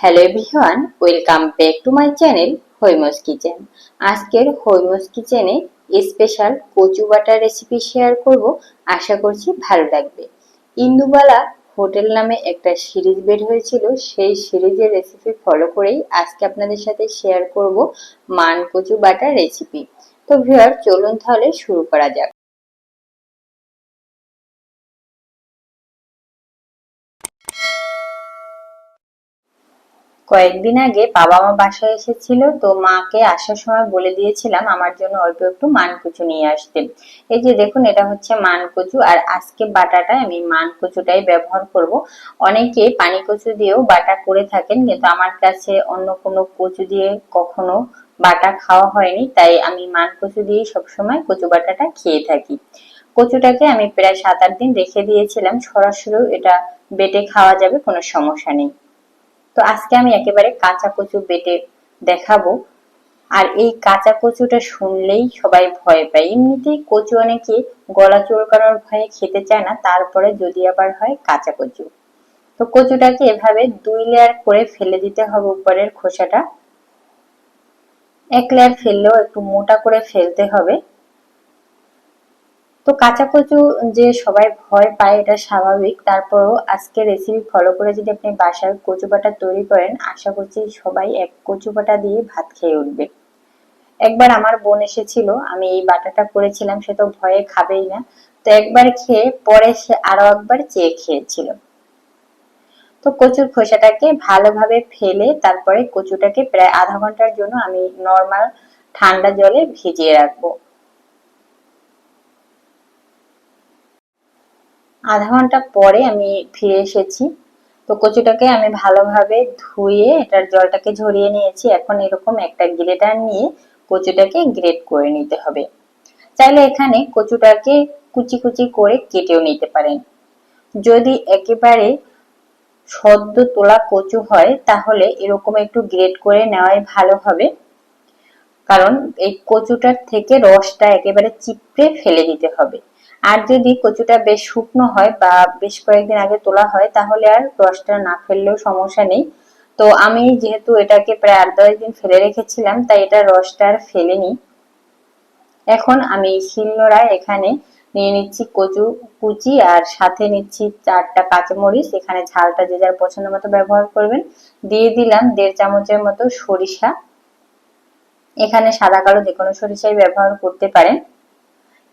Hello everyone welcome back to my channel Haima's kitchen আজকের হৈমস কিচেনে special কচু butter recipe share করব, আশা করছি ভালো লাগবে। ইন্দুবালা হোটেল নামে একটা সিরিজ বের হয়েছিল, সেই সিরিজের রেসিপি ফলো করেই আজকে আপনাদের সাথে শেয়ার করব মান কচু বাটার রেসিপি তো ভিউয়ার চলুন তাহলে শুরু করা যাক। কয়েকদিন আগে বাবা মা বাসায় এসেছিল, তো মাকে আসার সময় বলে দিয়েছিলাম আমার জন্য অল্প একটু মানকুচু নিয়ে আসতে। এই যে দেখুন, এটা হচ্ছে মানকুচু, আর আজকে বাটাটায় আমি মানকুচুটাই ব্যবহার করব। অনেকে পানি কচু দিয়েও বাটা করে থাকেন, কিন্তু আমার কাছে অন্য কোনো কচু দিয়ে কখনো বাটা খাওয়া হয়নি, তাই আমি মানকুচু দিয়েই সবসময় কচু বাটাটা খেয়ে থাকি। কচুটাকে আমি প্রায় সাত আট দিন রেখে দিয়েছিলাম সরাসরি এটা বেটে খাওয়া যাবে, কোনো সমস্যা নেই। তো আজকে আমি একেবারে কাঁচা কচু বেটে দেখাবো। আর এই কাঁচা কচুটা শুনলেই সবাই ভয় পায়। এমনিতেই কচু অনেকে গলা চুলকানোর ভয়ে খেতে চায় না, তারপরে যদি আবার হয় কাঁচা কচু তো কচুটাকে এভাবে দুই লেয়ার করে ফেলে দিতে হবে উপরের খোসাটা। এক লেয়ার ফেললেও একটু মোটা করে ফেলতে হবে। তো কাঁচা কচু যে সবাই ভয় পায়, এটা স্বাভাবিক। তারপরও আজকে রেসিপি ফলো করে যদি আপনি বাসায় কচু বাটা তৈরি করেন, আশা করছি সবাই এক কচু বাটা দিয়ে ভাত খেয়ে উঠবে। একবার আমার বোন এসেছিল, আমি এই বাটাটা করেছিলাম, সে তো ভয়ে খাবেই না। তো একবার খেয়ে পরে সে আরও একবার চেয়ে খেয়েছিল। তো কচুর খোসাটাকে ভালোভাবে ফেলে তারপরে কচুটাকে প্রায় আধা ঘণ্টার জন্য আমি নর্মাল ঠান্ডা জলে ভিজিয়ে রাখব। আধা ঘণ্টা পরে আমি ফিরে এসেছি। তো কচুটাকে আমি ভালোভাবে ধুয়ে এটার জলটাকে ঝরিয়ে নিয়েছি। এখন এরকম একটা গ্রেটার নিয়ে কচুটাকে গ্রেট করে নিতে হবে। চাইলে এখানে কচুটাকে কুচি কুচি করে কেটেও নিতে পারেন। যদি একেবারে সদ্য তোলা কচু হয়, তাহলে এরকম একটু গ্রেট করে নেওয়াই ভালো হবে। কারণ এই কচুটার থেকে রসটা একেবারে চিপড়ে ফেলে দিতে হবে। আর যদি কচুটা বেশ শুকনো হয় বা বেশ কয়েকদিন আগে তোলা হয়, তাহলে আর রসটা না ফেললেও সমস্যা নেই। তো আমি যেহেতু এটাকে প্রায় আট দশ দিন ফেলে রেখেছিলাম, তাই এটা রসটা আর ফেলেনি। এখন আমি শিলনোড়ায় এখানে নিয়ে নিচ্ছি কচু, কুচি, আর সাথে নিচ্ছি চারটা কাঁচামরিচ। এখানে ঝালটা যে যার পছন্দ মতো ব্যবহার করবেন। দিয়ে দিলাম দেড় চামচের মতো সরিষা। এখানে সাদা কালো যে কোনো সরিষাই ব্যবহার করতে পারেন।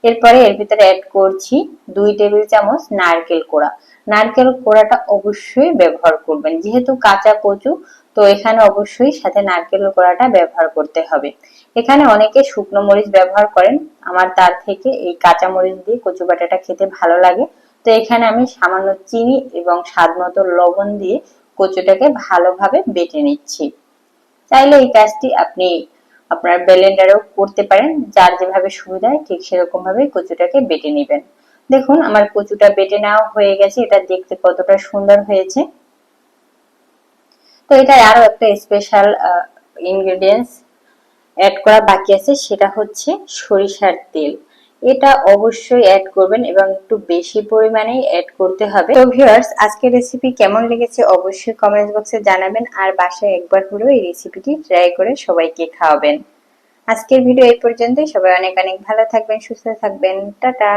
এরপরে এর ভিতরে অ্যাড করছি দুই টেবিল চামচ নারকেল কোড়া। নারকেল কোড়াটা অবশ্যই ব্যবহার করবেন। যেহেতু কাঁচা কচু, তো এখানে অবশ্যই সাথে নারকেল কোড়াটা ব্যবহার করতে হবে। এখানে অনেকে শুকনো মরিচ ব্যবহার করেন। আমার তার থেকে এই কাঁচা মরিচ দিয়ে কচু বাটাটা খেতে ভালো লাগে। তো এখানে আমি সামান্য চিনি এবং স্বাদ মতো লবণ দিয়ে কচুটাকে ভালোভাবে বেটে নিচ্ছি। চাইলে এই কাজটি আপনি আপনার ব্লেন্ডারেও করতে পারেন, যার যেভাবে সুবিধা ঠিক সেরকম ভাবে কচুটাকে বেটে নেবেন। দেখুন, আমার কচুটা বেটে নেওয়া হয়ে গেছে, এটা দেখতে কতটা সুন্দর হয়েছে। তো এটা আরও একটা স্পেশাল ইনগ্রেডিয়েন্টস অ্যাড করা বাকি আছে, সেটা হচ্ছে সরিষার তেল। এটা অবশ্যই অ্যাড করবেন এবং একটু বেশি পরিমাণে অ্যাড করতে হবে। তো ভিউয়ার্স আজকের রেসিপি কেমন লেগেছে অবশ্যই কমেন্ট বক্সে জানাবেন আর বাসায় একবার হলেও এই রেসিপিটি ট্রাই করে সবাইকে খাওয়াবেন। আজকের ভিডিও এই পর্যন্তই। সবাই অনেক অনেক ভালো থাকবেন, সুস্থ থাকবেন। টাটা!